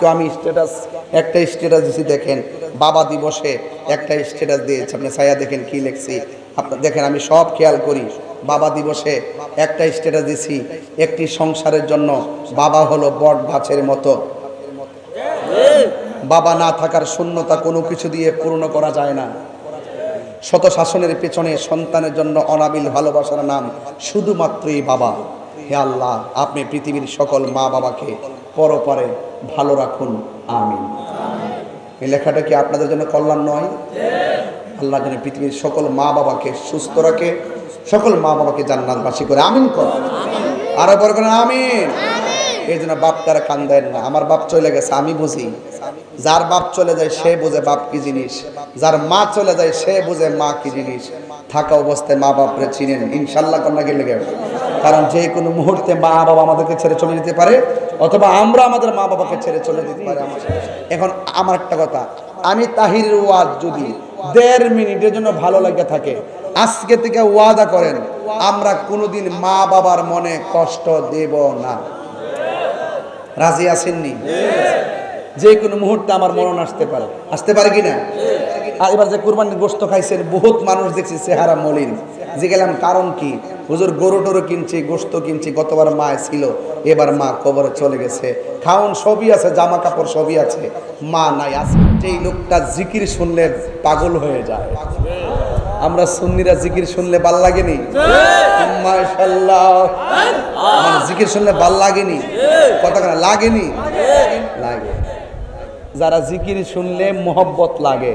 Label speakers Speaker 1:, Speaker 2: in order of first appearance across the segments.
Speaker 1: আজকে আমি স্ট্যাটাস একটা স্ট্যাটাস দিয়েছি দেখেন, বাবা দিবসে একটা স্ট্যাটাস দিয়েছি। আপনি ছায়া দেখেন কি লেখছি। আপনার দেখেন, আমি সব খেয়াল করি। বাবা দিবসে একটা স্ট্যাটাস দিছি, একটি সংসারের জন্য বাবা হলো বট গাছের মতো। বাবা না থাকার শূন্যতা কোনো কিছু দিয়ে পূর্ণ করা যায় না। শত শাসনের পেছনে সন্তানের জন্য অনাবিল ভালোবাসার নাম শুধুমাত্রই বাবা। হে আল্লাহ, আপনি পৃথিবীর সকল মা বাবাকে পরপরে ভালো রাখুন আমিন। এই লেখাটা কি আপনাদের জন্য কল্যাণ নয়? আল্লাহ যেন পৃথিবীর সকল মা বাবাকে সুস্থ রাখে সকল মা বাবাকে জান্নাতবাসী করে। আমিন কর। আরও বড় করে আমিন। এই জন্য বাপ তারা কান্দেন না। আমার বাপ চলে গেছে আমি বুঝি। যার বাপ চলে যায় সে বুঝে বাপ কি জিনিস। যার মা চলে যায় সে বুঝে মা কি জিনিস। থাকা অবস্থায় মা বাপরে চিনেন। ইনশাল্লাহ কন্যা গেল কারণ যে কোনো মুহূর্তে মা বাবা আমাদেরকে ছেড়ে চলে যেতে পারে। অথবা আমরা আমাদের মা বাবাকে ছেড়ে চলে যেতে পারে এখন আমার একটা কথা, আমি তাহিরের ওয়াজ যদি দেড় মিনিটের জন্য ভালো লাগে থাকে, আজকে থেকে ওয়াদা করেন, আমরা কোনোদিন মা বাবার মনে কষ্ট দেব না। রাজি আসেননি যে কোনো মুহূর্তে আমার মরণ আসতে পারে। আসতে পারে কি না? আর এবার যে কুরবানির গোস্ত খাইছেন, বহুত মানুষ দেখছি চেহারা মলিন। যে গেলাম, কারণ কি? হুজুর গরু টরু কিনছি, গোস্ত কিনছি, গতবার মা ছিল, এবার মা কবরে চলে গেছে। খাওন সবই আছে জামা কাপড় সবই আছে। মা নাই আছে এই লোকটা জিকির শুনলে পাগল হয়ে যায়। আমরা সুন্নিরা জিকির শুনলে ভালো লাগেনি? মানে জিকির শুনলে ভালো লাগেনি? কথা লাগেনি? লাগে। যারা জিকির শুনলে মোহব্বত লাগে।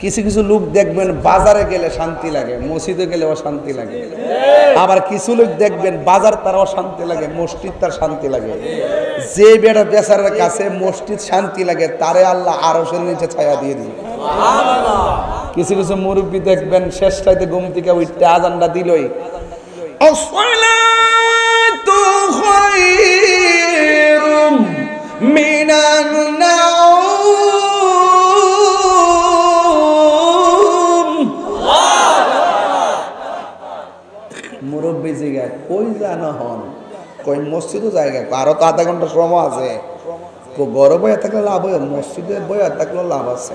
Speaker 1: কিছু কিছু লোক দেখবেন বাজারে গেলে শান্তি লাগে, মসজিদে গেলে অশান্তি লাগে। আবার কিছু লোক দেখবেন বাজার তার অশান্তি লাগে, মসজিদ তার শান্তি লাগে। যে বেড়া বেচারের কাছে মসজিদ শান্তি লাগে, তারে আল্লাহ আরসের নিচে ছায়া দিয়ে দিই কিছু কিছু মুরব্বী দেখবেন শেষটাইতে ঘুম থেকে উঠতে আজানটা দিলই। অসলা কই জানা হন। কই মসজিদও জায়গা আরও তো আধা ঘণ্টা শ্রম আছে। গরম বইয়া থাকলে লাভ হয় মসজিদে বইয়া থাকলে লাভ আছে।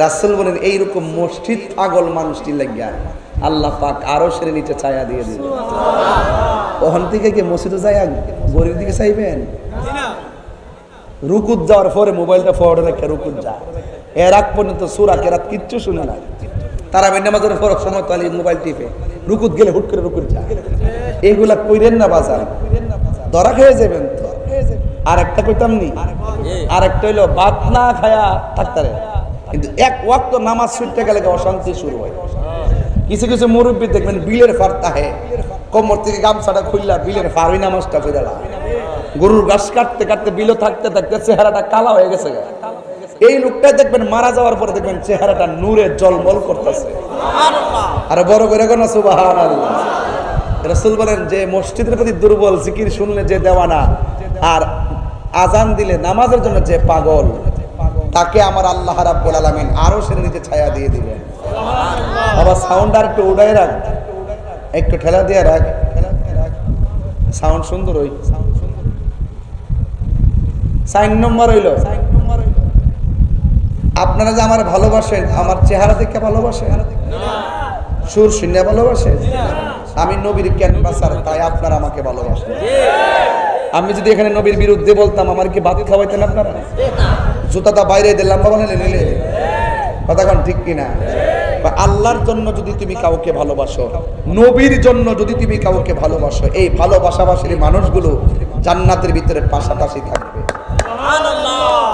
Speaker 1: রাসেল বলেন এইরকম মসজিদ পাগল মানুষটি লাগিয়া আল্লাহ পাক আরও সেরে নিচে ছায়া দিয়ে দিবে। ওখান থেকে কি মসজিদে যায় গরিব দিকে চাইবেন? রুকুত যাওয়ার পরে মোবাইলটা ফরওয়ার্ডে রেখে রুকুত যা। এর আগ পর্যন্ত সুরা কেরাত কিচ্ছু শুনে না। তারা নামাজের পর সময় তাহলে মোবাইল টিপে। রুকুত গেলে হুট করে রুকুত যা এগুলা কইরেন না বাজার। ধরা খেয়ে যাবেন তো। আর একটা কইতাম নি? আর একটা হইল, ভাত না খায়া থাকতারে। কিন্তু এক ওয়াক্ত নামাজ ছুটতে গেলে অশান্তি শুরু হয়? কিছু কিছু মুরব্বী দেখবেন বিলের ফার তাহে। কোমর থেকে গামছাটা খুললা বিলের ফারই নামাজটা ফেরালা গরুর ঘাস কাটতে কাটতে বিলো থাকতে থাকতে চেহারাটা কালা হয়ে গেছে। এই লোকটা দেখবেন মারা যাওয়ার পরে দেখবেন চেহারাটা নূরে জলমল করতেছে। আর বড় করে কোন সুবাহান রসুল বলেন যে মসজিদের প্রতি দুর্বল জিকির শুনলে যে দেওয়ানা আর আজান দিলে নামাজের জন্য যে পাগল তাকে আমার আল্লাহ রাব্বুল আলামিন আরও সে নিচে ছায়া দিয়ে দিবেন। আবার সাউন্ড আর একটু উড়াই রাখ। একটু ঠেলা দিয়ে রাখ। সাউন্ড সুন্দর ওই সাইন নম্বর হইল। আপনারা যে আমার ভালোবাসেন, আমার চেহারা দেখে ভালোবাসে সুর শূন্য ভালোবাসেন? আমি নবীর ক্যানভাসার তাই আপনারা আমাকে ভালোবাসেন। আমি যদি এখানে নবীর বিরুদ্ধে বলতাম, আমার কি ভাত খাওয়াইতেন আপনারা? জুতাটা বাইরে দিলাম বাবা নিলে নিলে? কথা ঠিক কিনা? আল্লাহর জন্য যদি তুমি কাউকে ভালোবাসো, নবীর জন্য যদি তুমি কাউকে ভালোবাসো, এই ভালোবাসাবাসীর মানুষগুলো জান্নাতের ভিতরে পাশাপাশি থাকবে।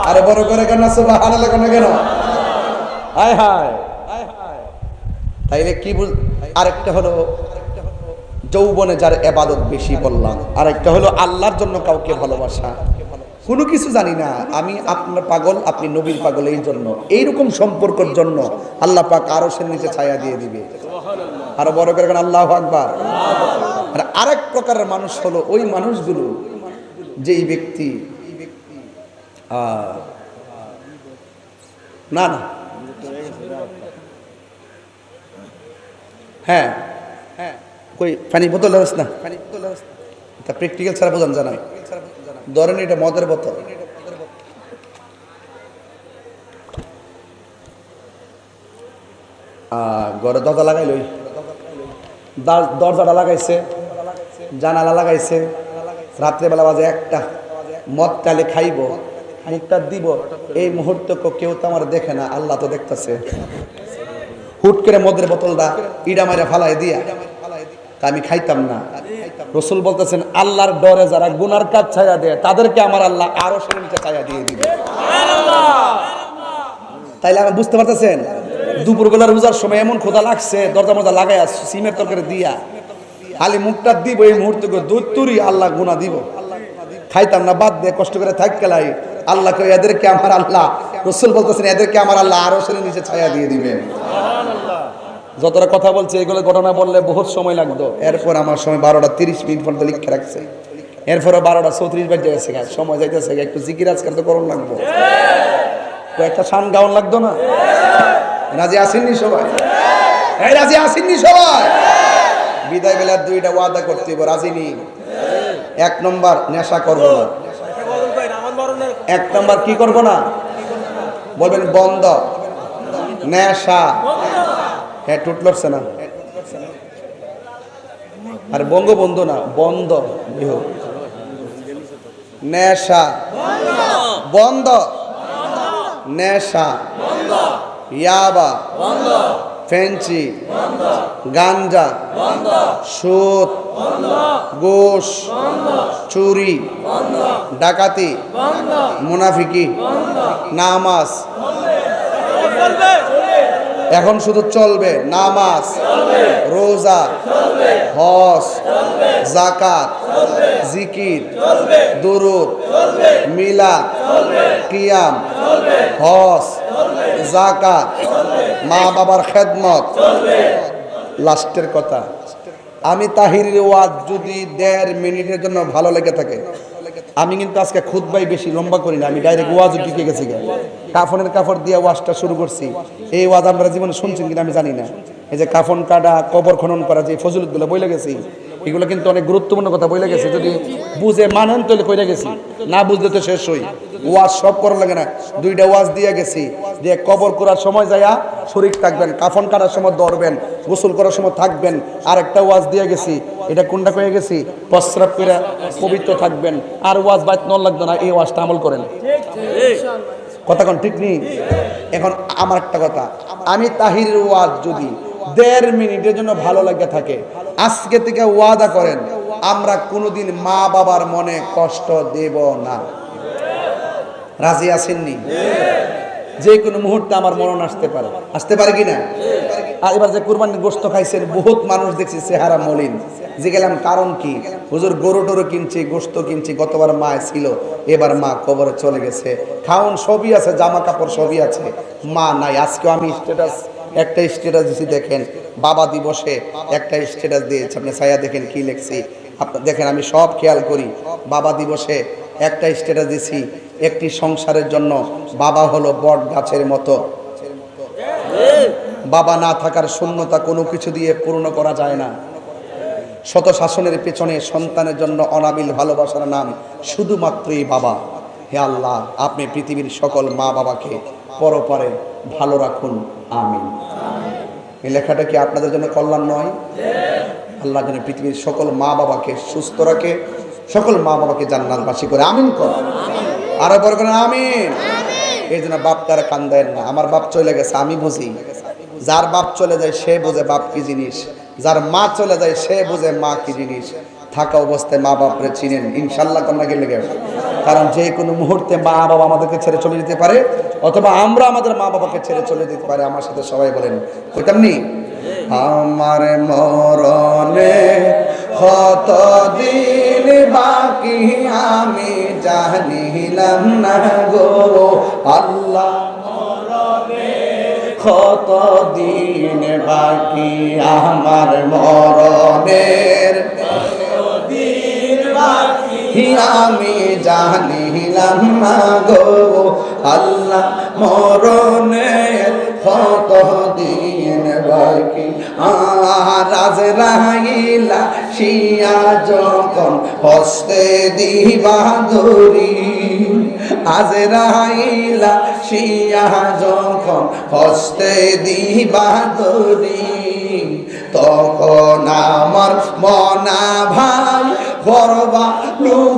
Speaker 1: আরে বড় করে কেন, সুবহানাল্লাহ কেন কেন? হায় হায়। তাইলে কি বুঝ আরেকটা হলো যৌবনে যার এবাদত বেশি বললাম, আরেকটা হলো আল্লাহর জন্য কাউকে ভালোবাসা। কোনো কিছু জানি না, আমি আপনার পাগল, আপনি নবীর পাগল, এই জন্য। এইরকম সম্পর্কের জন্য আল্লাহ পাক আরও সে নিচে ছায়া দিয়ে দিবে। আরও বড় করে কেন, আল্লাহ আকবার। আর আরেক প্রকারের মানুষ হলো ওই মানুষগুলো, যেই ব্যক্তি না না। হ্যাঁ। হ্যাঁ কই, পানি বোতল না? ফানি বোতল এটা তা প্র্যাকটিক্যাল ছাড়া বোঝান জানাই ধরেন এটা মদের বোতল। ঘরে দরজা লাগাইল দরজাটা লাগাইছে। জানালা লাগাইছে। রাত্রেবেলা বাজে একটা। মদ তালে খাইব। মুখটা দিব, এই মুহূর্তে কেউ তো আমার দেখে না, আল্লাহ তো দেখতেছে। হুট করে মদের বোতলটা ইডা মারে ফালাই দিয়া, তা আমি খাইতাম না। রসুল বলতেছেন, আল্লাহর ডরে যারা গুনার কাজ ছায়া দেয়, তাদেরকে আমার আল্লাহ আরও ছায়া দিয়ে দিবে। তাইলে আমি বুঝতে পারতেছেন দুপুরবেলা রোজার সময় এমন খোদা লাগছে, দরজা মজা লাগাই সিমের তরকারি দিয়া, খালি মুখটা দিব, এই মুহূর্তে দুধ আল্লাহ গুণা দিব। খাইতাম না, বাদ দিয়ে কষ্ট করে থাক কেলাই আল্লাহ করে এদেরকে আমার আল্লাহ রসুল বলতেছেন এদেরকে আমার আল্লাহ আরও সেরে নিচে ছায়া দিয়ে দিবে যতটা কথা বলছে এগুলো ঘটনা বললে বহুত সময় লাগতো। এরপর আমার সময় বারোটা তিরিশ মিনিট পর্যন্ত লিখে রাখছে। এরপরে বারোটা চৌত্রিশ গেছে গা, সময় যাইতেছে গা, একটু জিকির আজকাল তো করুন লাগবো। একটা সান গাউন লাগতো না? রাজি আসেননি সবাই? এই রাজি আসেননি সবাই? বিদায় বেলার দুইটা ওয়াদা করতে হইব রাজি নি এক নম্বর নেশা করব না। এক নম্বর কি করব না? বলবেন বন্ধ। নেশা। হ্যাঁ টুট লড়ছে না। আর বঙ্গবন্ধু না, বন্ধ। নেশা। বন্ধ। নেশা। ইয়াবা। ফেন্সি গাঞ্জা সুদ গোশ চুরি ডাকাতি মুনাফিকি নামাজ। এখন শুধু চলবে নামাজ রোজা হস জাকাত জিকির দুরুদ মিলাদ কিয়াম হস জাকাত মা বাবার খেদমত লাস্টের কথা। আমি তাহিরের ওয়াজ যদি দেড় মিনিটের জন্য ভালো লেগে থাকে আমি কিন্তু আজকে খুদবাই বেশি লম্বা করি না আমি ডাইরেক্ট ওয়াজ ঢুকে গেছি। কাফনের কাপড় দিয়ে ওয়াজটা শুরু করছি। এই ওয়াজ আমরা জীবনে শুনছি কিনা আমি জানি না। এই যে কাফন কাটা কবর খনন করা যে ফজলুদ্দুল্লাহ বইলে গেছি এগুলো কিন্তু অনেক গুরুত্বপূর্ণ কথা বইলে গেছে। যদি বুঝে মানেন তাহলে কইলে গেছি, না বুঝলে তো শেষ হই। ওয়াজ সব করা লাগে না। দুইটা ওয়াজ দিয়ে গেছি, দিয়ে কবর করার সময় যাইয়া শরীর থাকবেন, কাফন কাটার সময় ধরবেন, গোসল করার সময় থাকবেন। আর একটা ওয়াজ দিয়ে গেছি, এটা কোনটা কয়ে গেছি? প্রস্রাব করে পবিত্র থাকবেন। আর ওয়াজ বাইত নল লাগবে না, এই ওয়াজটা আমল করেন। কথা কোন, ঠিক নেই? এখন আমার একটা কথা, আমি তাহিরের ওয়াজ যদি দেড় মিনিটের জন্য ভালো লাগে থাকে। আজকে থেকে ওয়াদা করেন, আমরা কোনোদিন মা বাবার মনে কষ্ট দেব না। রাজি আসেননি যে কোনো মুহূর্তে আমার মরণ আসতে পারে। আসতে পারে কি না? আর এবার যে কুরবানির গোস্ত খাইছেন, বহুত মানুষ দেখছি চেহারা মলিন। যে গেলাম, কারণ কি? হুজুর গরু টরু কিনছি গোস্ত কিনছি, গতবার মা ছিল, এবার মা কবরে চলে গেছে। খাউন সবই আছে, জামা কাপড় সবই আছে। মা নাই, আজকেও আমি স্ট্যাটাস একটা স্ট্যাটাস দিছি, দেখেন, বাবা দিবসে একটা স্ট্যাটাস দিয়েছে। আপনি ছায়া দেখেন কি লিখছি। আপনার দেখেন, আমি সব খেয়াল করি, বাবা দিবসে একটা স্ট্যাটাস দিছি, একটি সংসারের জন্য বাবা হলো বট গাছের মতো। বাবা না থাকার শূন্যতা কোনো কিছু দিয়ে পূর্ণ করা যায় না। শত শাসনের পেছনে সন্তানের জন্য অনাবিল ভালোবাসার নাম শুধুমাত্রই বাবা। হে আল্লাহ, আপনি পৃথিবীর সকল মা বাবাকে পরপারে ভালো রাখুন, আমিন। এই লেখাটা কি আপনাদের জন্য কল্যাণ নয়? আল্লাহ যেন পৃথিবীর সকল মা বাবাকে সুস্থ রাখে, সকল মা বাবাকে জান্নাতবাসী করে। আমিন কর। আরও বড় করে আমিন। এই জন্য বাপ তারা কান্দেন না। আমার বাপ চলে গেছে, আমি বুঝি। যার বাপ চলে যায়, সে বোঝে বাপ কি জিনিস। যার মা চলে যায়, সে বোঝে মা কি জিনিস। থাকা অবস্থায় মা বাপরে চিনেন। ইনশাল্লাহ তোমরা গেলে গেছে কারণ যে কোনো মুহূর্তে মা বাবা আমাদেরকে ছেড়ে চলে যেতে পারে, অথবা আমরা আমাদের মা বাবাকে ছেড়ে চলে যেতে পারে, আমার সাথে সবাই বলেন। কইতামনি আমার মরণে কত দিন বাকি আমি জানিলাম না গো। আল্লাহ কত দিন বাকি আমার মরণের আমি জানিলাম না গো আল্লাহ মরণের কত দিন বাকি? আজ রাহিলা শিয়া যখন হস্তে দিবা ধরি। আজ রাহিলা শিয়া যখন হস্তে দিবা ধরি। তখন আমার মনা ভাই করবা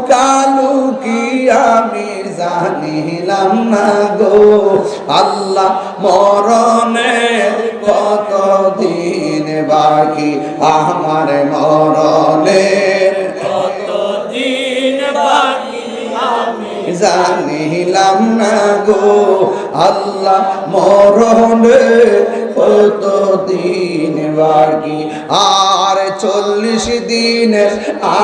Speaker 1: লুকালুকি আমি জানিলাম না গো। আল্লাহ মরণে কত দিন বাকি? আমার মরণের
Speaker 2: দিন বাকি আমি
Speaker 1: জানিলাম না গো। আল্লাহ মরণে কত দিন বাকি? আর চল্লিশ দিনের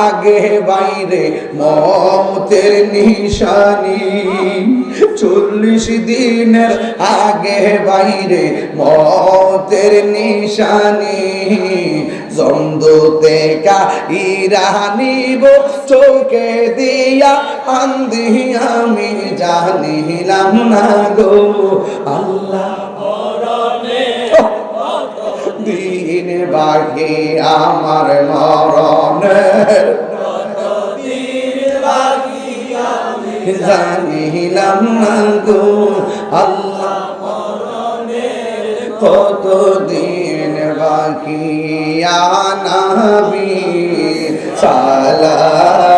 Speaker 1: আগে বাইরে মতের নিশানি। চল্লিশ দিনের আগে বাইরে মতের নিশানি। জন্দুতে কা ইরানিব চোখে দিয়া আন্দি আমি জানিলাম না গো। আল্লাহ বাকি আমার মরণের জানিলাম না গো আল্লাহ কত দিন বাকি আনাবি? সালা